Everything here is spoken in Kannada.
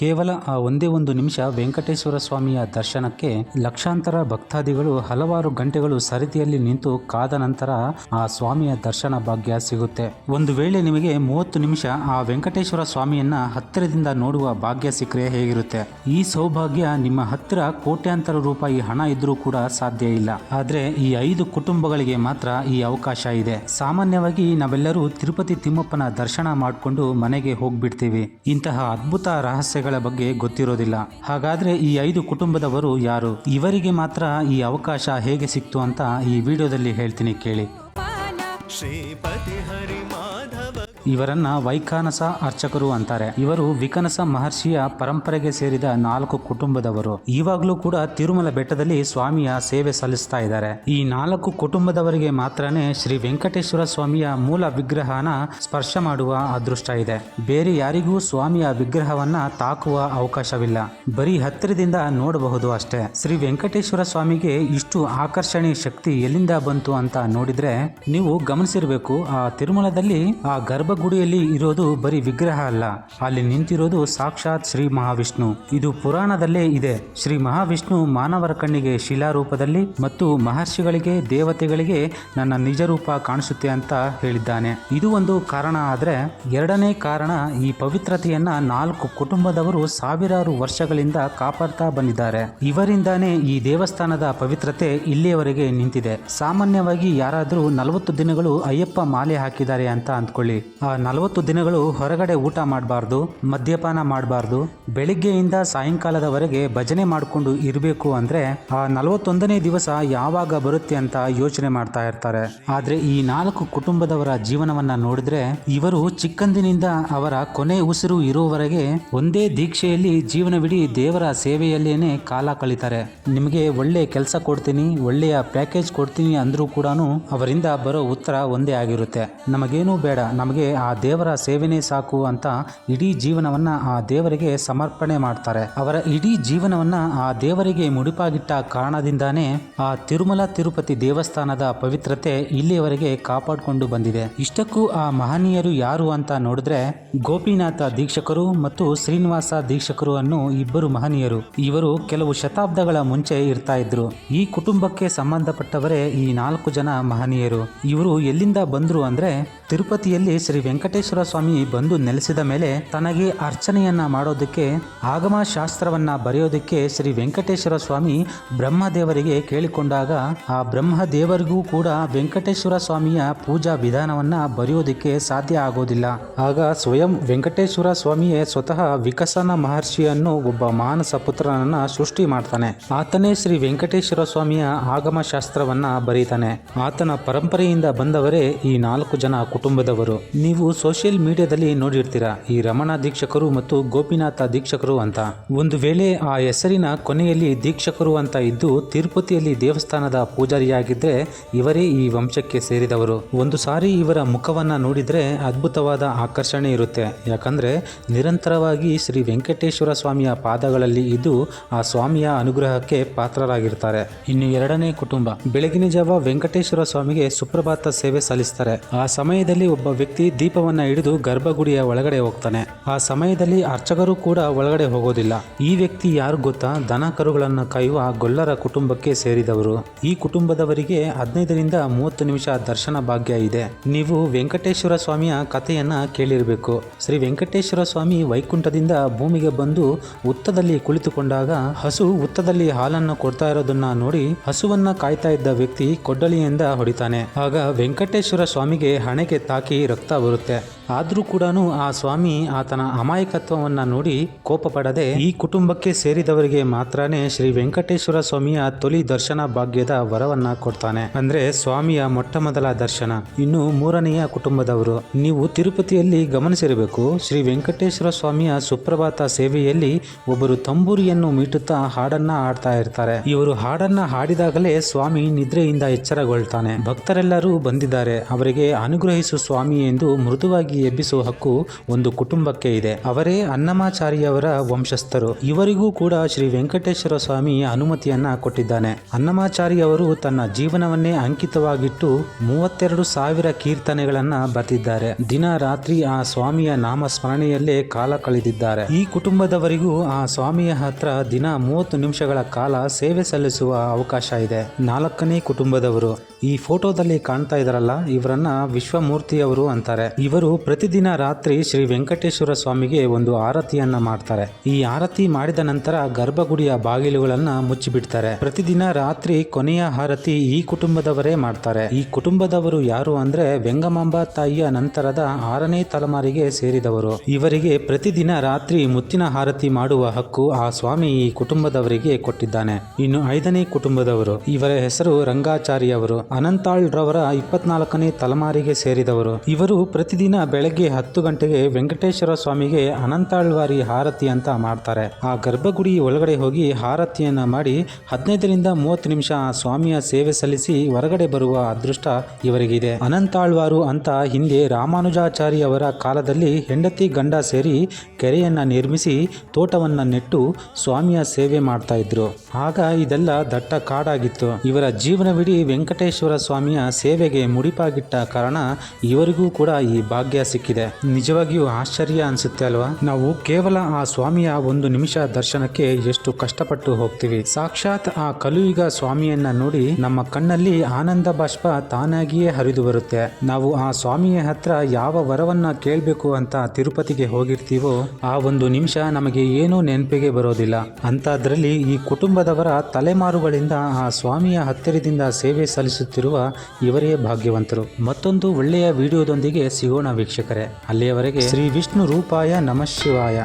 ಕೇವಲ ಆ ಒಂದೇ ಒಂದು ನಿಮಿಷ ವೆಂಕಟೇಶ್ವರ ಸ್ವಾಮಿಯ ದರ್ಶನಕ್ಕೆ ಲಕ್ಷಾಂತರ ಭಕ್ತಾದಿಗಳು ಹಲವಾರು ಗಂಟೆಗಳು ಸರತಿಯಲ್ಲಿ ನಿಂತು ಕಾದ ನಂತರ ಆ ಸ್ವಾಮಿಯ ದರ್ಶನ ಭಾಗ್ಯ ಸಿಗುತ್ತೆ. ಒಂದು ವೇಳೆ ನಿಮಗೆ ಮೂವತ್ತು ನಿಮಿಷ ಆ ವೆಂಕಟೇಶ್ವರ ಸ್ವಾಮಿಯನ್ನ ಹತ್ತಿರದಿಂದ ನೋಡುವ ಭಾಗ್ಯ ಸಿಕ್ಕರೆ ಹೇಗಿರುತ್ತೆ? ಈ ಸೌಭಾಗ್ಯ ನಿಮ್ಮ ಹತ್ತಿರ ಕೋಟ್ಯಾಂತರ ರೂಪಾಯಿ ಹಣ ಇದ್ರೂ ಕೂಡ ಸಾಧ್ಯ ಇಲ್ಲ. ಆದ್ರೆ ಈ ಐದು ಕುಟುಂಬಗಳಿಗೆ ಮಾತ್ರ ಈ ಅವಕಾಶ ಇದೆ. ಸಾಮಾನ್ಯವಾಗಿ ನಾವೆಲ್ಲರೂ ತಿರುಪತಿ ತಿಮ್ಮಪ್ಪನ ದರ್ಶನ ಮಾಡಿಕೊಂಡು ಮನೆಗೆ ಹೋಗ್ಬಿಡ್ತೀವಿ. ಇಂತಹ ಅದ್ಭುತ ರಹಸ್ಯಗಳ ಬಗ್ಗೆ ಗೊತ್ತಿರೋದಿಲ್ಲ. ಹಾಗಾದ್ರೆ ಈ ಐದು ಕುಟುಂಬದವರು ಯಾರು? ಇವರಿಗೆ ಮಾತ್ರ ಈ ಅವಕಾಶ ಹೇಗೆ ಸಿಕ್ತು ಅಂತ ಈ ವಿಡಿಯೋದಲ್ಲಿ ಹೇಳ್ತೀನಿ ಕೇಳಿ. ಶ್ರೀಪತಿ ಹರಿ ಮಾಧವ ಇವರನ್ನ ವೈಖಾನಸ ಅರ್ಚಕರು ಅಂತಾರೆ. ಇವರು ವಿಕನಸ ಮಹರ್ಷಿಯ ಪರಂಪರೆಗೆ ಸೇರಿದ ನಾಲ್ಕು ಕುಟುಂಬದವರು. ಇವಾಗಲೂ ಕೂಡ ತಿರುಮಲ ಬೆಟ್ಟದಲ್ಲಿ ಸ್ವಾಮಿಯ ಸೇವೆ ಸಲ್ಲಿಸ್ತಾ ಇದ್ದಾರೆ. ಈ ನಾಲ್ಕು ಕುಟುಂಬದವರಿಗೆ ಮಾತ್ರನೇ ಶ್ರೀ ವೆಂಕಟೇಶ್ವರ ಸ್ವಾಮಿಯ ಮೂಲ ವಿಗ್ರಹನ ಸ್ಪರ್ಶ ಮಾಡುವ ಅದೃಷ್ಟ ಇದೆ. ಬೇರೆ ಯಾರಿಗೂ ಸ್ವಾಮಿಯ ವಿಗ್ರಹವನ್ನ ತಾಕುವ ಅವಕಾಶವಿಲ್ಲ. ಬರೀ ಹತ್ತಿರದಿಂದ ನೋಡಬಹುದು ಅಷ್ಟೇ. ಶ್ರೀ ವೆಂಕಟೇಶ್ವರ ಸ್ವಾಮಿಗೆ ಇಷ್ಟು ಆಕರ್ಷಣೆ ಶಕ್ತಿ ಎಲ್ಲಿಂದ ಬಂತು ಅಂತ ನೋಡಿದ್ರೆ ನೀವು ಗಮನಿಸಿರ್ಬೇಕು, ಆ ತಿರುಮಲದಲ್ಲಿ ಆ ಗರ್ಭಗುಡಿಯಲ್ಲಿ ಇರೋದು ಬರೀ ವಿಗ್ರಹ ಅಲ್ಲ. ಅಲ್ಲಿ ನಿಂತಿರೋದು ಸಾಕ್ಷಾತ್ ಶ್ರೀ ಮಹಾವಿಷ್ಣು. ಇದು ಪುರಾಣದಲ್ಲೇ ಇದೆ. ಶ್ರೀ ಮಹಾವಿಷ್ಣು ಮಾನವರ ಕಣ್ಣಿಗೆ ಶಿಲಾರೂಪದಲ್ಲಿ ಮತ್ತು ಮಹರ್ಷಿಗಳಿಗೆ, ದೇವತೆಗಳಿಗೆ ನನ್ನ ನಿಜ ರೂಪ ಕಾಣಿಸುತ್ತೆ ಅಂತ ಹೇಳಿದ್ದಾನೆ. ಇದು ಒಂದು ಕಾರಣ ಆದ್ರೆ, ಎರಡನೇ ಕಾರಣ ಈ ಪವಿತ್ರತೆಯನ್ನ ನಾಲ್ಕು ಕುಟುಂಬದವರು ಸಾವಿರಾರು ವರ್ಷಗಳಿಂದ ಕಾಪಾಡ್ತಾ ಬಂದಿದ್ದಾರೆ. ಇವರಿಂದಾನೇ ಈ ದೇವಸ್ಥಾನದ ಪವಿತ್ರತೆ ಇಲ್ಲಿಯವರೆಗೆ ನಿಂತಿದೆ. ಸಾಮಾನ್ಯವಾಗಿ ಯಾರಾದರೂ ನಲವತ್ತು ದಿನಗಳು ಅಯ್ಯಪ್ಪ ಮಾಲೆ ಹಾಕಿದ್ದಾರೆ ಅಂತ ಅಂದ್ಕೊಳ್ಳಿ. ಆ ನಲವತ್ತು ದಿನಗಳು ಹೊರಗಡೆ ಊಟ ಮಾಡಬಾರ್ದು, ಮದ್ಯಪಾನ ಮಾಡಬಾರ್ದು, ಬೆಳಿಗ್ಗೆಯಿಂದ ಸಾಯಂಕಾಲದವರೆಗೆ ಭಜನೆ ಮಾಡಿಕೊಂಡು ಇರಬೇಕು ಅಂದರೆ ಆ ನಲವತ್ತೊಂದನೇ ದಿವಸ ಯಾವಾಗ ಬರುತ್ತೆ ಅಂತ ಯೋಚನೆ ಮಾಡ್ತಾ ಇರ್ತಾರೆ. ಆದರೆ ಈ ನಾಲ್ಕು ಕುಟುಂಬದವರ ಜೀವನವನ್ನು ನೋಡಿದ್ರೆ ಇವರು ಚಿಕ್ಕಂದಿನಿಂದ ಅವರ ಕೊನೆ ಉಸಿರು ಇರುವವರೆಗೆ ಒಂದೇ ದೀಕ್ಷೆಯಲ್ಲಿ ಜೀವನವಿಡೀ ದೇವರ ಸೇವೆಯಲ್ಲೇನೆ ಕಾಲ ಕಳೀತಾರೆ. ನಿಮಗೆ ಒಳ್ಳೆ ಕೆಲಸ ಕೊಡ್ತೀನಿ, ಒಳ್ಳೆಯ ಪ್ಯಾಕೇಜ್ ಕೊಡ್ತೀನಿ ಅಂದರೂ ಕೂಡ ಅವರಿಂದ ಬರೋ ಉತ್ತರ ಒಂದೇ ಆಗಿರುತ್ತೆ. ನಮಗೇನೂ ಬೇಡ, ನಮಗೆ ಆ ದೇವರ ಸೇವೆನೇ ಸಾಕು ಅಂತ ಇಡೀ ಜೀವನವನ್ನ ಆ ದೇವರಿಗೆ ಸಮರ್ಪಣೆ ಮಾಡ್ತಾರೆ. ಅವರ ಇಡೀ ಜೀವನವನ್ನ ಆ ದೇವರಿಗೆ ಮುಡಿಪಾಗಿಟ್ಟ ಕಾರಣದಿಂದಾನೇ ಆ ತಿರುಮಲ ತಿರುಪತಿ ದೇವಸ್ಥಾನದ ಪವಿತ್ರತೆ ಇಲ್ಲಿಯವರೆಗೆ ಕಾಪಾಡಿಕೊಂಡು ಬಂದಿದೆ. ಇಷ್ಟಕ್ಕೂ ಆ ಮಹನೀಯರು ಯಾರು ಅಂತ ನೋಡಿದ್ರೆ ಗೋಪಿನಾಥ ದೀಕ್ಷಕರು ಮತ್ತು ಶ್ರೀನಿವಾಸ ದೀಕ್ಷಕರು ಅನ್ನೋ ಇಬ್ಬರು ಮಹನೀಯರು. ಇವರು ಕೆಲವು ಶತಾಬ್ದಗಳ ಮುಂಚೆ ಇರ್ತಾ ಇದ್ರು. ಈ ಕುಟುಂಬಕ್ಕೆ ಸಂಬಂಧಪಟ್ಟವರೇ ಈ ನಾಲ್ಕು ಜನ ಮಹನೀಯರು. ಇವರು ಎಲ್ಲಿಂದ ಬಂದ್ರು ಅಂದ್ರೆ ತಿರುಪತಿಯಲ್ಲಿ ವೆಂಕಟೇಶ್ವರ ಸ್ವಾಮಿ ಬಂದು ನೆಲೆಸಿದ ಮೇಲೆ ತನಗೆ ಅರ್ಚನೆಯನ್ನ ಮಾಡೋದಕ್ಕೆ, ಆಗಮ ಶಾಸ್ತ್ರವನ್ನ ಬರೆಯೋದಕ್ಕೆ ಶ್ರೀ ವೆಂಕಟೇಶ್ವರ ಸ್ವಾಮಿ ಬ್ರಹ್ಮದೇವರಿಗೆ ಕೇಳಿಕೊಂಡಾಗ, ಆ ಬ್ರಹ್ಮದೇವರಿಗೂ ಕೂಡ ವೆಂಕಟೇಶ್ವರ ಸ್ವಾಮಿಯ ಪೂಜಾ ವಿಧಾನವನ್ನ ಬರೆಯೋದಕ್ಕೆ ಸಾಧ್ಯ ಆಗೋದಿಲ್ಲ. ಆಗ ಸ್ವಯಂ ವೆಂಕಟೇಶ್ವರ ಸ್ವಾಮಿಯೇ ಸ್ವತಃ ವಿಕಸನ ಮಹರ್ಷಿಯನ್ನು ಒಬ್ಬ ಮಾನಸ ಪುತ್ರನನ್ನ ಸೃಷ್ಟಿ ಮಾಡ್ತಾನೆ. ಆತನೇ ಶ್ರೀ ವೆಂಕಟೇಶ್ವರ ಸ್ವಾಮಿಯ ಆಗಮ ಶಾಸ್ತ್ರವನ್ನ ಬರೀತಾನೆ. ಆತನ ಪರಂಪರೆಯಿಂದ ಬಂದವರೇ ಈ ನಾಲ್ಕು ಜನ ಕುಟುಂಬದವರು. ನೀವು ಸೋಷಿಯಲ್ ಮೀಡಿಯಾದಲ್ಲಿ ನೋಡಿರ್ತೀರಾ, ಈ ರಮಣ ದೀಕ್ಷಕರು ಮತ್ತು ಗೋಪಿನಾಥ ದೀಕ್ಷಕರು ಅಂತ. ಒಂದು ವೇಳೆ ಆ ಹೆಸರಿನ ಕೊನೆಯಲ್ಲಿ ದೀಕ್ಷಕರು ಅಂತ ಇದ್ದು ತಿರುಪತಿಯಲ್ಲಿ ದೇವಸ್ಥಾನದ ಪೂಜಾರಿಯಾಗಿದ್ದರೆ ಇವರೇ ಈ ವಂಶಕ್ಕೆ ಸೇರಿದವರು. ಒಂದು ಸಾರಿ ಇವರ ಮುಖವನ್ನ ನೋಡಿದ್ರೆ ಅದ್ಭುತವಾದ ಆಕರ್ಷಣೆ ಇರುತ್ತೆ. ಯಾಕಂದ್ರೆ ನಿರಂತರವಾಗಿ ಶ್ರೀ ವೆಂಕಟೇಶ್ವರ ಸ್ವಾಮಿಯ ಪಾದಗಳಲ್ಲಿ ಇದ್ದು ಆ ಸ್ವಾಮಿಯ ಅನುಗ್ರಹಕ್ಕೆ ಪಾತ್ರರಾಗಿರ್ತಾರೆ. ಇನ್ನು ಎರಡನೇ ಕುಟುಂಬ. ಬೆಳಗಿನ ಜಾವ ವೆಂಕಟೇಶ್ವರ ಸ್ವಾಮಿಗೆ ಸುಪ್ರಭಾತ ಸೇವೆ ಸಲ್ಲಿಸ್ತಾರೆ. ಆ ಸಮಯದಲ್ಲಿ ಒಬ್ಬ ವ್ಯಕ್ತಿ ದೀಪವನ್ನ ಹಿಡಿದು ಗರ್ಭಗುಡಿಯ ಒಳಗಡೆ ಹೋಗ್ತಾನೆ. ಆ ಸಮಯದಲ್ಲಿ ಅರ್ಚಕರು ಕೂಡ ಒಳಗಡೆ ಹೋಗೋದಿಲ್ಲ. ಈ ವ್ಯಕ್ತಿ ಯಾರು ಗೊತ್ತಾ? ದನ ಕರುಗಳನ್ನು ಕಾಯುವ ಗೊಲ್ಲರ ಕುಟುಂಬಕ್ಕೆ ಸೇರಿದವರು. ಈ ಕುಟುಂಬದವರಿಗೆ ಹದಿನೈದರಿಂದ ಮೂವತ್ತು ನಿಮಿಷ ದರ್ಶನ ಭಾಗ್ಯ ಇದೆ. ನೀವು ವೆಂಕಟೇಶ್ವರ ಸ್ವಾಮಿಯ ಕಥೆಯನ್ನ ಕೇಳಿರಬೇಕು. ಶ್ರೀ ವೆಂಕಟೇಶ್ವರ ಸ್ವಾಮಿ ವೈಕುಂಠದಿಂದ ಭೂಮಿಗೆ ಬಂದು ಉತ್ತದಲ್ಲಿ ಕುಳಿತುಕೊಂಡಾಗ ಹಸು ಉತ್ತದಲ್ಲಿ ಹಾಲನ್ನು ಕೊಡ್ತಾ ಇರೋದನ್ನ ನೋಡಿ ಹಸುವನ್ನ ಕಾಯ್ತಾ ಇದ್ದ ವ್ಯಕ್ತಿ ಕೊಡ್ಡಲಿಯಿಂದ ಹೊಡಿತಾನೆ. ಆಗ ವೆಂಕಟೇಶ್ವರ ಸ್ವಾಮಿಗೆ ಹಣೆಗೆ ತಾಕಿ ರಕ್ತ ಬರುತ್ತೆ. ಆದ್ರೂ ಕೂಡ ಆ ಸ್ವಾಮಿ ಆತನ ಅಮಾಯಕತ್ವವನ್ನ ನೋಡಿ ಕೋಪ ಪಡದೆ ಈ ಕುಟುಂಬಕ್ಕೆ ಸೇರಿದವರಿಗೆ ಮಾತ್ರನೇ ಶ್ರೀ ವೆಂಕಟೇಶ್ವರ ಸ್ವಾಮಿಯ ತೊಲಿ ದರ್ಶನ ಭಾಗ್ಯದ ವರವನ್ನ ಕೊಡ್ತಾನೆ. ಅಂದ್ರೆ ಸ್ವಾಮಿಯ ಮೊಟ್ಟ ಮೊದಲ ದರ್ಶನ. ಇನ್ನು ಮೂರನೆಯ ಕುಟುಂಬದವರು. ನೀವು ತಿರುಪತಿಯಲ್ಲಿ ಗಮನಿಸಿರಬೇಕು, ಶ್ರೀ ವೆಂಕಟೇಶ್ವರ ಸ್ವಾಮಿಯ ಸುಪ್ರಭಾತ ಸೇವೆಯಲ್ಲಿ ಒಬ್ಬರು ತಂಬೂರಿಯನ್ನು ಮೀಟುತ್ತಾ ಹಾಡನ್ನ ಹಾಡ್ತಾ ಇರ್ತಾರೆ. ಇವರು ಹಾಡನ್ನ ಹಾಡಿದಾಗಲೇ ಸ್ವಾಮಿ ನಿದ್ರೆಯಿಂದ ಎಚ್ಚರಗೊಳ್ತಾನೆ. ಭಕ್ತರೆಲ್ಲರೂ ಬಂದಿದ್ದಾರೆ. ಅವರಿಗೆ ಅನುಗ್ರಹಿಸು ಸ್ವಾಮಿ ಎಂದು ಮೃದುವಾಗಿ ಎಬ್ಬಿಸುವ ಹಕ್ಕು ಒಂದು ಕುಟುಂಬಕ್ಕೆ ಇದೆ. ಅವರೇ ಅನ್ನಮಾಚಾರಿಯವರ ವಂಶಸ್ಥರು. ಇವರಿಗೂ ಕೂಡ ಶ್ರೀ ವೆಂಕಟೇಶ್ವರ ಸ್ವಾಮಿ ಅನುಮತಿಯನ್ನ ಕೊಟ್ಟಿದ್ದಾನೆ. ಅನ್ನಮಾಚಾರಿಯವರು ತನ್ನ ಜೀವನವನ್ನೇ ಅಂಕಿತವಾಗಿಟ್ಟು ಮೂವತ್ತೆರಡು ಸಾವಿರ ಕೀರ್ತನೆಗಳನ್ನ ಬರೆದಿದ್ದಾರೆ. ದಿನ ರಾತ್ರಿ ಆ ಸ್ವಾಮಿಯ ನಾಮ ಸ್ಮರಣೆಯಲ್ಲೇ ಕಾಲ ಕಳೆದಿದ್ದಾರೆ. ಈ ಕುಟುಂಬದವರಿಗೂ ಆ ಸ್ವಾಮಿಯ ಹತ್ರ ದಿನ ಮೂವತ್ತು ನಿಮಿಷಗಳ ಕಾಲ ಸೇವೆ ಸಲ್ಲಿಸುವ ಅವಕಾಶ ಇದೆ. ನಾಲ್ಕನೇ ಕುಟುಂಬದವರು. ಈ ಫೋಟೋದಲ್ಲಿ ಕಾಣ್ತಾ ಇದಾರಲ್ಲ, ಇವರನ್ನ ವಿಶ್ವಮೂರ್ತಿಯವರು ಅಂತಾರೆ. ಇವರು ಪ್ರತಿದಿನ ರಾತ್ರಿ ಶ್ರೀ ವೆಂಕಟೇಶ್ವರ ಸ್ವಾಮಿಗೆ ಒಂದು ಆರತಿಯನ್ನ ಮಾಡ್ತಾರೆ. ಈ ಆರತಿ ಮಾಡಿದ ನಂತರ ಗರ್ಭಗುಡಿಯ ಬಾಗಿಲುಗಳನ್ನ ಮುಚ್ಚಿಬಿಡ್ತಾರೆ. ಪ್ರತಿದಿನ ರಾತ್ರಿ ಕೊನೆಯ ಆರತಿ ಈ ಕುಟುಂಬದವರೇ ಮಾಡ್ತಾರೆ. ಈ ಕುಟುಂಬದವರು ಯಾರು ಅಂದ್ರೆ ವೆಂಗಮಾಂಬ ತಾಯಿಯ ನಂತರದ ಆರನೇ ತಲೆಮಾರಿಗೆ ಸೇರಿದವರು. ಇವರಿಗೆ ಪ್ರತಿದಿನ ರಾತ್ರಿ ಮುತ್ತಿನ ಆರತಿ ಮಾಡುವ ಹಕ್ಕು ಆ ಸ್ವಾಮಿ ಈ ಕುಟುಂಬದವರಿಗೆ ಕೊಟ್ಟಿದ್ದಾನೆ. ಇನ್ನು ಐದನೇ ಕುಟುಂಬದವರು. ಇವರ ಹೆಸರು ರಂಗಾಚಾರಿ ಅವರು ಅನಂತಾಳ್ ರವರ ಇಪ್ಪತ್ನಾಲ್ಕನೇ ತಲೆಮಾರಿಗೆ ಸೇರಿದವರು. ಇವರು ಪ್ರತಿದಿನ ಬೆಳಗ್ಗೆ ಹತ್ತು ಗಂಟೆಗೆ ವೆಂಕಟೇಶ್ವರ ಸ್ವಾಮಿಗೆ ಅನಂತಾಳ್ವಾರಿ ಹಾರತಿ ಅಂತ ಮಾಡ್ತಾರೆ. ಆ ಗರ್ಭಗುಡಿ ಒಳಗಡೆ ಹೋಗಿ ಹಾರತಿಯನ್ನ ಮಾಡಿ ಹದಿನೈದರಿಂದ ಮೂವತ್ತು ನಿಮಿಷ ಸ್ವಾಮಿಯ ಸೇವೆ ಸಲ್ಲಿಸಿ ಹೊರಗಡೆ ಬರುವ ಅದೃಷ್ಟ ಇವರಿಗಿದೆ. ಅನಂತಾಳ್ವಾರು ಅಂತ ಹಿಂದೆ ರಾಮಾನುಜಾಚಾರಿ ಅವರ ಕಾಲದಲ್ಲಿ ಹೆಂಡತಿ ಗಂಡ ಸೇರಿ ಕೆರೆಯನ್ನ ನಿರ್ಮಿಸಿ ತೋಟವನ್ನ ನೆಟ್ಟು ಸ್ವಾಮಿಯ ಸೇವೆ ಮಾಡ್ತಾ ಇದ್ರು. ಆಗ ಇದೆಲ್ಲ ದಟ್ಟ ಕಾಡಾಗಿತ್ತು. ಇವರ ಜೀವನವಿಡೀ ವೆಂಕಟೇಶ್ವರ ಸ್ವಾಮಿಯ ಸೇವೆಗೆ ಮುಡಿಪಾಗಿಟ್ಟ ಕಾರಣ ಇವರಿಗೂ ಕೂಡ ಈ ಭಾಗ್ಯ ಸಿಕ್ಕಿದೆ. ನಿಜವಾಗಿಯೂ ಆಶ್ಚರ್ಯ ಅನ್ಸುತ್ತೆ ಅಲ್ವಾ? ನಾವು ಕೇವಲ ಆ ಸ್ವಾಮಿಯ ಒಂದು ನಿಮಿಷ ದರ್ಶನಕ್ಕೆ ಎಷ್ಟು ಕಷ್ಟಪಟ್ಟು ಹೋಗ್ತೀವಿ. ಸಾಕ್ಷಾತ್ ಆ ಕಲುಯುಗ ಸ್ವಾಮಿಯನ್ನ ನೋಡಿ ನಮ್ಮ ಕಣ್ಣಲ್ಲಿ ಆನಂದ ಬಾಷ್ಪ ತಾನಾಗಿಯೇ ಹರಿದು ಬರುತ್ತೆ. ನಾವು ಆ ಸ್ವಾಮಿಯ ಹತ್ರ ಯಾವ ವರವನ್ನ ಕೇಳಬೇಕು ಅಂತ ತಿರುಪತಿಗೆ ಹೋಗಿರ್ತೀವೋ, ಆ ಒಂದು ನಿಮಿಷ ನಮಗೆ ಏನೂ ನೆನಪಿಗೆ ಬರೋದಿಲ್ಲ. ಅಂತಾದ್ರಲ್ಲಿ ಈ ಕುಟುಂಬದವರ ತಲೆಮಾರುಗಳಿಂದ ಆ ಸ್ವಾಮಿಯ ಹತ್ತಿರದಿಂದ ಸೇವೆ ಸಲ್ಲಿಸುತ್ತಿರುವ ಇವರೇ ಭಾಗ್ಯವಂತರು. ಮತ್ತೊಂದು ಒಳ್ಳೆಯ ವಿಡಿಯೋದೊಂದಿಗೆ ಸಿಗೋಣ ವೀಕ್ಷಕರೇ. ಅಲ್ಲಿಯವರೆಗೆ ಶ್ರೀ ವಿಷ್ಣು ರೂಪಾಯ ನಮಃ ಶಿವಾಯ.